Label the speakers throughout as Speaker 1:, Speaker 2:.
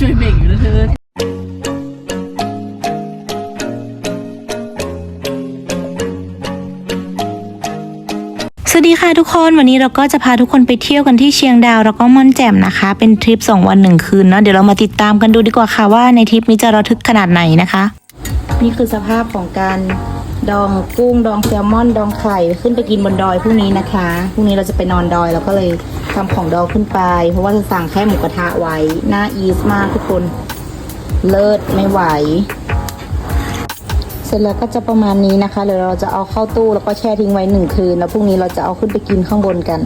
Speaker 1: ช่วยเบ่งอยู่นะเธอ
Speaker 2: สวัสดีค่ะทุกคนวันนี้เราก็จะพาทุกคนไปเที่ยวกันที่เชียงดาวแล้วก็ม่อนแจ่มนะคะ เป็นทริป2วัน1คืนเนาะเดี๋ยวเรามาติดตามกันดูดีกว่าค่ะว่าในทริปนี้จะระทึกขนาดไหนนะคะ นี่คือสภาพของการ ดองกุ้งดองแซลมอนดองไข่ขึ้นไปกินบนดอยพรุ่งนี้นะคะพรุ่งนี้เราจะไปนอนดอยเราก็เลยทำของดองขึ้นไป เพราะว่าจะสั่งแค่หมูกระทะไว้น่าอีสมากทุกคนเลิศไม่ไหว เสร็จแล้วก็จะประมาณนี้นะคะเดี๋ยวเราจะเอาเข้าตู้แล้วก็แช่ทิ้งไว้หนึ่งคืน แล้วพรุ่งนี้เราจะเอาขึ้นไปกินข้างบนกัน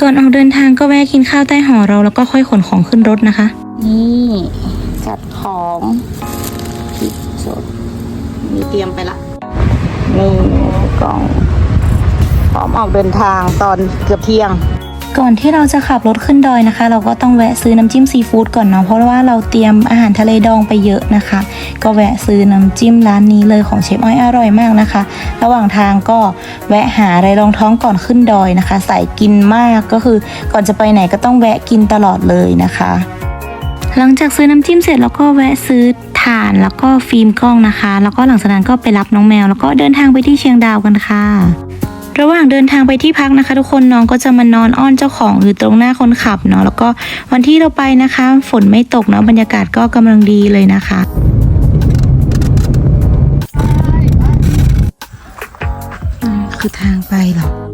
Speaker 2: ก่อนออกเดินทางก็แวะกินข้าวใต้หอเราแล้วก็ค่อยขนของขึ้นรถนะคะ นี่จัดของพริกสดมีเตรียมไปละ นี่กล่องพร้อมออกเดินทางตอนเกือบเที่ยง ก่อนที่เราจะขับรถขึ้นดอยนะคะ เราก็ต้องแวะซื้อน้ำจิ้มซีฟู้ดก่อนเนาะเพราะว่าเราเตรียมอาหารทะเลดองไปเยอะนะคะ ก็แวะซื้อน้ำจิ้มร้านนี้เลยของเชฟอ้อยอร่อยมากนะคะ ระหว่างทางก็แวะหาอะไรรองท้องก่อนขึ้นดอยนะคะ ใส่กินมากก็คือก่อนจะไปไหนก็ต้องแวะกินตลอดเลยนะคะ หลังจากซื้อน้ำจิ้มเสร็จแล้วก็แวะซื้อถ่านแล้วก็ฟิล์มกล้องนะคะ แล้วก็หลังจากนั้นก็ไปรับน้องแมว แล้วก็เดินทางไปที่เชียงดาวกันค่ะ ระหว่างเดินทางไปที่พักนะคะ ทุกคนน้องก็จะมานอนอ้อนเจ้าของอยู่ตรงหน้าคนขับเนาะแล้วก็วันที่เราไปนะคะ ฝนไม่ตกเนาะบรรยากาศก็กำลังดีเลยนะคะคือทางไปหรอ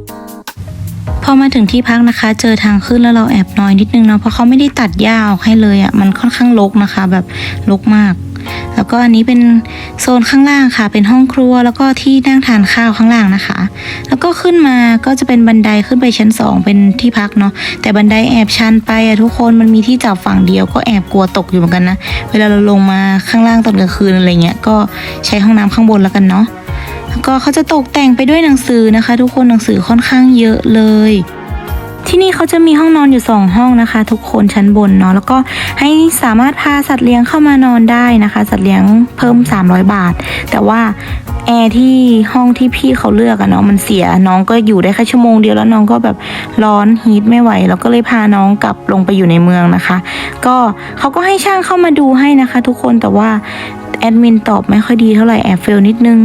Speaker 2: พอมาถึงที่พักนะคะ เจอทางขึ้นแล้วเราแอบน้อยนิดนึงเนาะเพราะเขาไม่ได้ตัดหญ้าออกให้เลยอะ่ะมันค่อนข้างรกนะคะ แบบรกมาก แล้วก็อันนี้เป็นโซนข้างล่างค่ะ เป็นห้องครัวแล้วก็ที่นั่งทานข้าวข้างล่างนะคะ แล้วก็ขึ้นมาก็จะเป็นบันไดขึ้นไปชั้นสองเป็นที่พักเนาะแต่บันไดแอบชันไปอะทุกคนมันมีที่จับฝั่งเดียวก็แอบกลัวตกอยู่เหมือนกันนะเวลาเราลงมาข้างล่างตอนกลางคืนอะไรเงี้ยก็ใช้ห้องน้ำข้างบนแล้วกันเนาะ แล้วก็เขาจะตกแต่งไปด้วยหนังสือนะคะ ทุกคนหนังสือค่อนข้างเยอะเลย ที่นี่เขาจะมีห้องนอนอยู่สองห้องนะคะ ทุกคนชั้นบนเนาะแล้วก็ให้สามารถพาสัตว์เลี้ยงเข้ามานอนได้นะคะ สัตว์เลี้ยงเพิ่ม 300 บาท แต่ว่าแอร์ที่ห้องที่พี่เขาเลือกอะเนาะมันเสียน้องก็อยู่ได้แค่ชั่วโมงเดียวแล้วน้องก็แบบร้อนฮีทไม่ไหวแล้วก็เลยพาน้องกลับลงไปอยู่ในเมืองนะคะ ก็เขาก็ให้ช่างเข้ามาดูให้นะคะ ทุกคนแต่ว่า แอดมินตอบไม่ค่อยดีเท่าไหร่แอบเฟลนิดนึง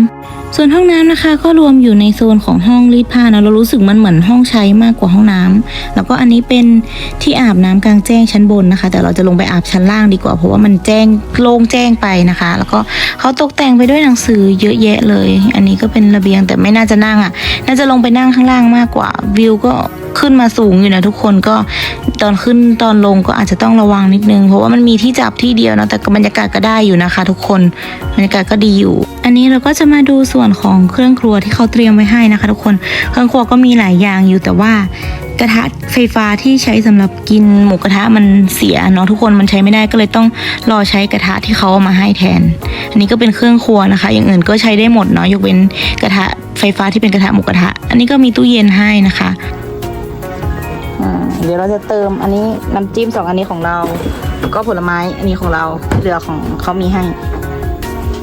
Speaker 2: ส่วนห้องน้ำนะคะก็รวมอยู่ในโซนของห้องรีดผ้านะเรารู้สึกมันเหมือนห้องใช้มากกว่าห้องน้ำแล้วก็อันนี้เป็นที่อาบน้ำกลางแจ้งชั้นบนนะคะ แต่เราจะลงไปอาบชั้นล่างดีกว่า เพราะว่ามันแจ้งโล่งแจ้งไปนะคะ แล้วก็เขาตกแต่งไปด้วยหนังสือเยอะแยะเลย อันนี้ก็เป็นระเบียงแต่ไม่น่าจะนั่งอะ น่าจะลงไปนั่งข้างล่างมากกว่าวิวก็ ขึ้นมาสูงอยู่นะทุกคนก็ตอนขึ้นตอนลงก็อาจจะต้องระวังนิดนึง เพราะว่ามันมีที่จับที่เดียวนะแต่บรรยากาศก็ได้อยู่นะคะ ทุกคนบรรยากาศก็ดีอยู่ อันนี้เราก็จะมาดูส่วนของเครื่องครัวที่เขาเตรียมไว้ให้นะคะ ทุกคนเครื่องครัวก็มีหลายอย่างอยู่แต่ว่ากระทะไฟฟ้าที่ใช้สำหรับกินหมูกระทะมันเสียเนาะทุกคนมันใช้ไม่ได้ก็เลยต้องรอใช้กระทะที่เขาเอามาให้แทน อันนี้ก็เป็นเครื่องครัวนะคะ อย่างอื่นก็ใช้ได้หมดเนาะยกเว้นกระทะไฟฟ้าที่เป็นกระทะหมูกระทะ อันนี้ก็มีตู้เย็นให้นะคะ เดี๋ยวเราจะเติมอันนี้น้ำจิ้มสองอันนี้ของเรา แล้วก็ผลไม้อันนี้ของเราเหลือของเขามีให้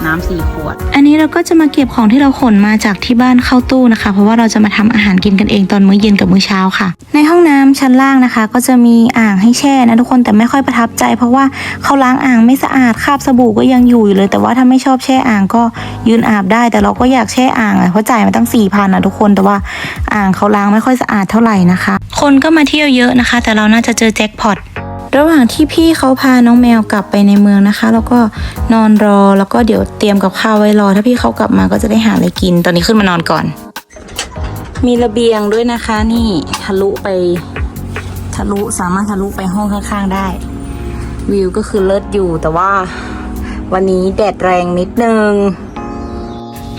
Speaker 2: น้ำสี่ขวด อันนี้เราก็จะมาเก็บของที่เราขนมาจากที่บ้านเข้าตู้นะคะ เพราะว่าเราจะมาทำอาหารกินกันเองตอนมื้อเย็นกับมื้อเช้าค่ะ ในห้องน้ำชั้นล่างนะคะ ก็จะมีอ่างให้แช่นะทุกคนแต่ไม่ค่อยประทับใจ เพราะว่าเขาล้างอ่างไม่สะอาดคราบสบู่ก็ยังอยู่อยู่เลย แต่ว่าถ้าไม่ชอบแช่อ่างก็ยืนอาบได้ แต่เราก็อยากแช่อ่างอะเพราะจ่ายมาตั้งสี่พันนะทุกคนแต่ว่าอ่างเขาล้างไม่ค่อยสะอาดเท่าไหร่นะคะ คนก็มาเที่ยวเยอะนะคะ แต่เราน่าจะเจอแจ็คพอตระหว่างที่พี่เขาพาน้องแมวกลับไปในเมืองนะคะ แล้วก็นอนรอแล้วก็เดี๋ยวเตรียมกับข้าวไว้รอ ถ้าพี่เขากลับมาก็จะได้หาอะไรกิน ตอนนี้ขึ้นมานอนก่อน มีระเบียงด้วยนะคะ นี่ทะลุไป ทะลุสามารถทะลุไปห้องข้างๆได้ วิวก็คือเลิศอยู่แต่ว่าวันนี้แดดแรงนิดนึง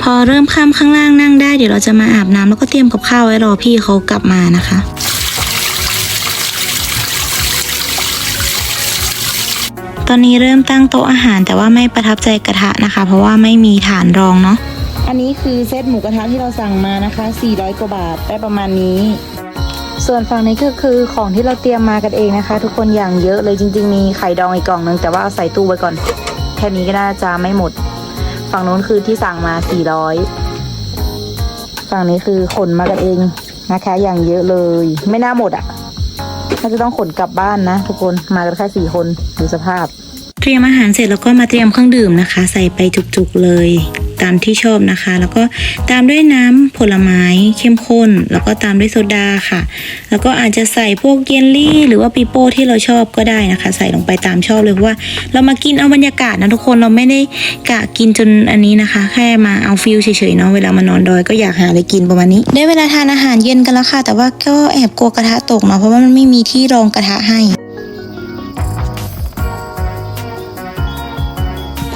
Speaker 2: พอเริ่มค่ำข้างล่างนั่งได้เดี๋ยวเราจะมาอาบน้ำแล้วก็เตรียมกับข้าวไว้รอพี่เขากลับมานะคะ ตอนนี้เริ่มตั้งโต๊ะอาหารแต่ว่าไม่ประทับใจกระทะนะคะ เพราะว่าไม่มีฐานรองเนาะอันนี้คือเซตหมูกระทะที่เราสั่งมานะคะ 400 กว่าบาทได้ประมาณนี้ ส่วนฝั่งนี้ก็คือของที่เราเตรียมมากันเองนะคะ ทุกคนอย่างเยอะเลยจริง ๆ มีไข่ดองอีกกล่องนึงแต่ว่าใส่ตู้ไว้ก่อน แค่นี้ก็น่าจะไม่หมด ฝั่งนู้นคือที่สั่งมา 400 ฝั่งนี้คือขนมากันเองนะคะ อย่างเยอะเลย ไม่น่าหมดอะ่ะ น่าจะต้องขนกลับบ้านนะทุกคนมากันแค่สี่คนดูสภาพ เตรียมอาหารเสร็จแล้วก็มาเตรียมเครื่องดื่มนะคะ ใส่ไปจุกๆเลย ตามที่ชอบนะคะ แล้วก็ตามด้วยน้ำผลไม้เข้มข้น แล้วก็ตามด้วยโซดาค่ะ แล้วก็อาจจะใส่พวกเยลลี่ หรือว่าปีโป้ที่เราชอบก็ได้นะคะ ใส่ลงไปตามชอบเลยเพราะว่า เรามากินเอาบรรยากาศนะทุกคนเราไม่ได้กะกินจนอันนี้นะคะ แค่มาเอาฟิลเฉยๆเนาะเวลามานอนดอยก็อยากหาอะไรกินประมาณนี้ ได้เวลาทานอาหารเย็นกันแล้วค่ะ แต่ว่าก็แอบกลัวกระทะตกเนาะเพราะว่ามันไม่มีที่รองกระทะให้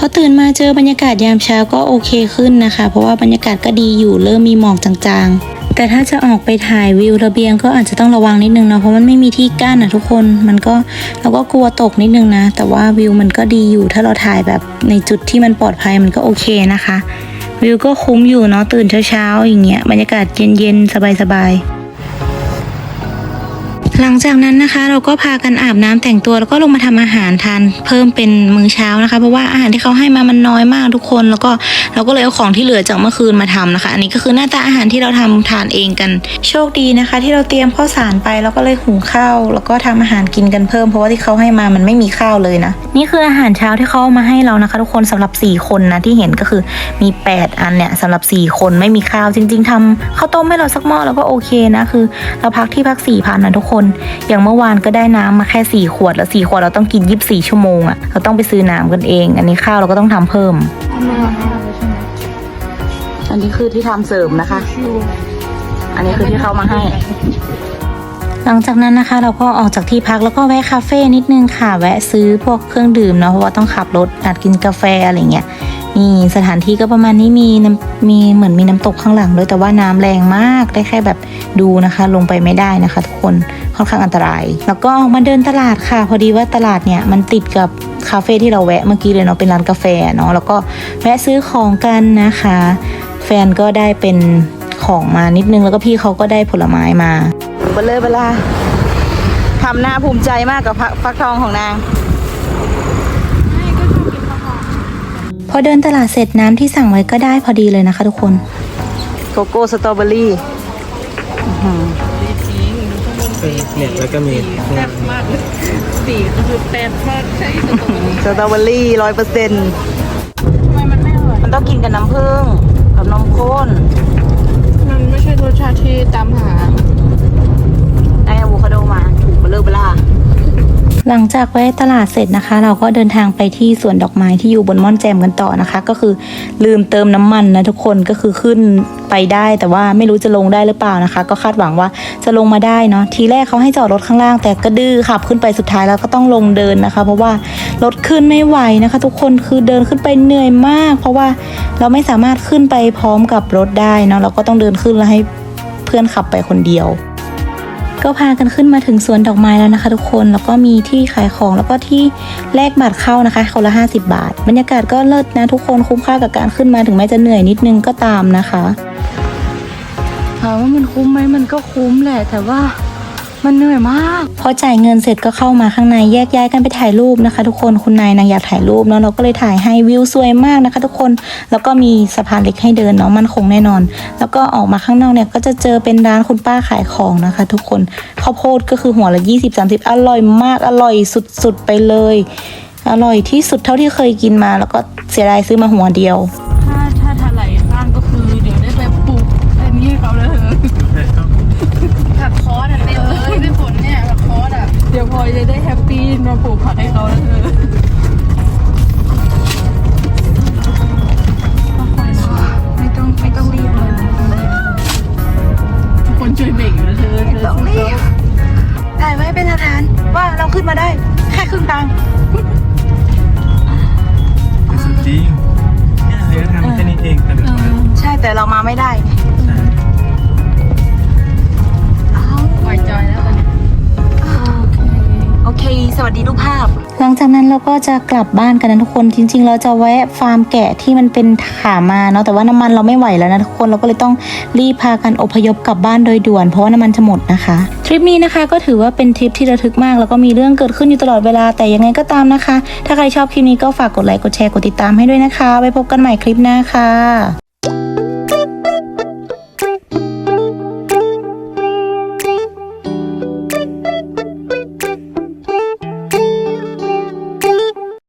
Speaker 2: อตื่นมาเจอบรรยากาศยามเช้าก็โอเคขึ้นนะคะ เพราะว่าบรรยากาศก็ดีอยู่เริ่มมีหมอกจางๆ แต่ถ้าจะออกไปถ่ายวิวระเบียงก็อาจจะต้องระวังนิดนึงเนาะเพราะมันไม่มีที่กั้นนะทุกคนมันก็เราก็กลัวตกนิดนึงนะ แต่ว่าวิวมันก็ดีอยู่ถ้าเราถ่ายแบบในจุดที่มันปลอดภัยมันก็โอเคนะคะ วิวก็คุ้มอยู่เนาะตื่นเช้าๆอย่างเงี้ยบรรยากาศเย็นๆสบายๆ หลังจากนั้นนะคะ เราก็พากันอาบน้ำแต่งตัวแล้วก็ลงมาทำอาหารทานเพิ่มเป็นมื้อเช้านะคะ เพราะว่าอาหารที่เขาให้มามันน้อยมากทุกคน แล้วก็เราก็เลยเอาของที่เหลือจากเมื่อคืนมาทำนะคะ อันนี้ก็คือหน้าตาอาหารที่เราทำทานเองกัน โชคดีนะคะ ที่เราเตรียมข้าวสารไปแล้วก็เลยหุงข้าวแล้วก็ทำอาหารกินกันเพิ่ม เพราะว่าที่เขาให้มามันไม่มีข้าวเลยนะนี่คืออาหารเช้าที่เขามาให้เรานะคะ ทุกคนสำหรับ 4 คนนะที่เห็นก็คือมี 8 อันเนี่ยสำหรับ 4 คนไม่มีข้าวจริง ๆทำข้าวต้มให้เราสักหม้อแล้วก็โอเคนะคือ เราพักที่พัก4พันนะทุกคนอย่างเมื่อวานก็ได้น้ำมาแค่ 4 ขวด แล้ว 4 ขวดเราต้องกิน 24 ชั่วโมงอะ่ะเราต้องไปซื้อน้ำกันเอง อันนี้ข้าวเราก็ต้องทำเพิ่ม อันนี้คือที่ทำเสริมนะคะ อันนี้คือที่เขามาให้ หลังจากนั้นนะคะ เราก็ออกจากที่พักแล้วก็แวะคาเฟ่นิดนึงค่ะ แวะซื้อพวกเครื่องดื่มเนาะเพราะว่าต้องขับรถอาจกินกาแฟอะไรเงี้ย นี่สถานที่ก็ประมาณนี้มีน้ำมีเหมือนมีน้ำตกข้างหลังด้วยแต่ว่าน้ำแรงมากได้แค่แบบดูนะคะ ลงไปไม่ได้นะคะ ทุกคนค่อนข้างอันตราย แล้วก็มาเดินตลาดค่ะ พอดีว่าตลาดเนี่ยมันติดกับคาเฟ่ที่เราแวะเมื่อกี้เลยเนาะเป็นร้านกาแฟเนาะแล้วก็แวะซื้อของกันนะคะ แฟนก็ได้เป็นของมานิดนึงแล้วก็พี่เขาก็ได้ผลไม้มาเบลเลอเบลาทำหน้าภูมิใจมากกับฟักทองของนาง พอเดินตลาดเสร็จน้ำที่สั่งไว้ก็ได้พอดีเลยนะคะทุกคน โกโก้สตรอเบอรี่
Speaker 1: เนี่ยแล้วก็มี
Speaker 3: แซ่บมากเลยสีก็คือแซ่บมากใช่สตรอเบอรี่
Speaker 2: สตรอเบอรี่ร้อยเปอร์เซ็นต์
Speaker 3: ทำไมมันไม่อร่อย
Speaker 2: มันต้องกินกับน้ำผึ้งกับนมข้น
Speaker 3: มันไม่ใช่รสชาติที่ตามหา
Speaker 2: ได้อะโวคาโดมาถูกเบลเลอร์เบล่า หลังจากแวะตลาดเสร็จนะคะ เราก็เดินทางไปที่สวนดอกไม้ที่อยู่บนม่อนแจมกันต่อนะคะ ก็คือลืมเติมน้ำมันนะทุกคนก็คือขึ้นไปได้ แต่ว่าไม่รู้จะลงได้หรือเปล่านะคะ ก็คาดหวังว่าจะลงมาได้เนาะทีแรกเขาให้จอดรถข้างล่าง แต่ก็ดื้อขับขึ้นไปสุดท้ายแล้วก็ต้องลงเดินนะคะ เพราะว่ารถขึ้นไม่ไหวนะคะ ทุกคนคือเดินขึ้นไปเหนื่อยมาก เพราะว่าเราไม่สามารถขึ้นไปพร้อมกับรถได้เนาะเราก็ต้องเดินขึ้นแล้วให้เพื่อนขับไปคนเดียว ก็พากันขึ้นมาถึงสวนดอกไม้แล้วนะคะ ทุกคนแล้วก็มีที่ขายของแล้วก็ที่แลกบัตรเข้านะคะคนละ50 บาท บรรยากาศก็เลิศนะทุกคนคุ้มค่ากับการขึ้นมาถึงแม้จะเหนื่อยนิดนึงก็ตามนะคะถามว่ามันคุ้มไหมมันก็คุ้มแหละแต่ว่า มันเหนื่อยมาก พอจ่ายเงินเสร็จก็เข้ามาข้างในแยกย้ายกันไปถ่ายรูปนะคะ ทุกคนคุณนายนางอยากถ่ายรูปเนาะเราก็เลยถ่ายให้วิวสวยมากนะคะ ทุกคนแล้วก็มีสะพานเหล็กให้เดินเนาะมันคงแน่นอน แล้วก็ออกมาข้างนอกเนี่ยก็จะเจอเป็นร้านคุณป้าขายของนะคะ ทุกคนข้าวโพดก็คือหัวละ 20 30 อร่อยมากอร่อยสุดๆไปเลย อร่อยที่สุดเท่าที่เคยกินมา แล้วก็เสียดายซื้อมาหัวเดียว
Speaker 3: อะเดี๋ยวพลอยจะได้แฮปปี้มาปลูกผักให้เขาแล้วเธอ
Speaker 2: จากนั้นเราก็จะกลับบ้านกันนะทุกคนจริง ๆ เราจะแวะฟาร์มแกะที่มันเป็นขามาเนาะแต่ว่าน้ำมันเราไม่ไหวแล้วนะทุกคนเราก็เลยต้องรีบพากันอพยพกลับบ้านโดยด่วน เพราะว่าน้ำมันจะหมดนะคะทริปนี้นะคะก็ถือว่าเป็นทริปที่ระทึกมาก แล้วก็มีเรื่องเกิดขึ้นอยู่ตลอดเวลาแต่ยังไงก็ตามนะคะ ถ้าใครชอบคลิปนี้ก็ฝากกดไลค์กดแชร์กดติดตามให้ด้วยนะคะไว้พบกันใหม่คลิปหน้าค่ะ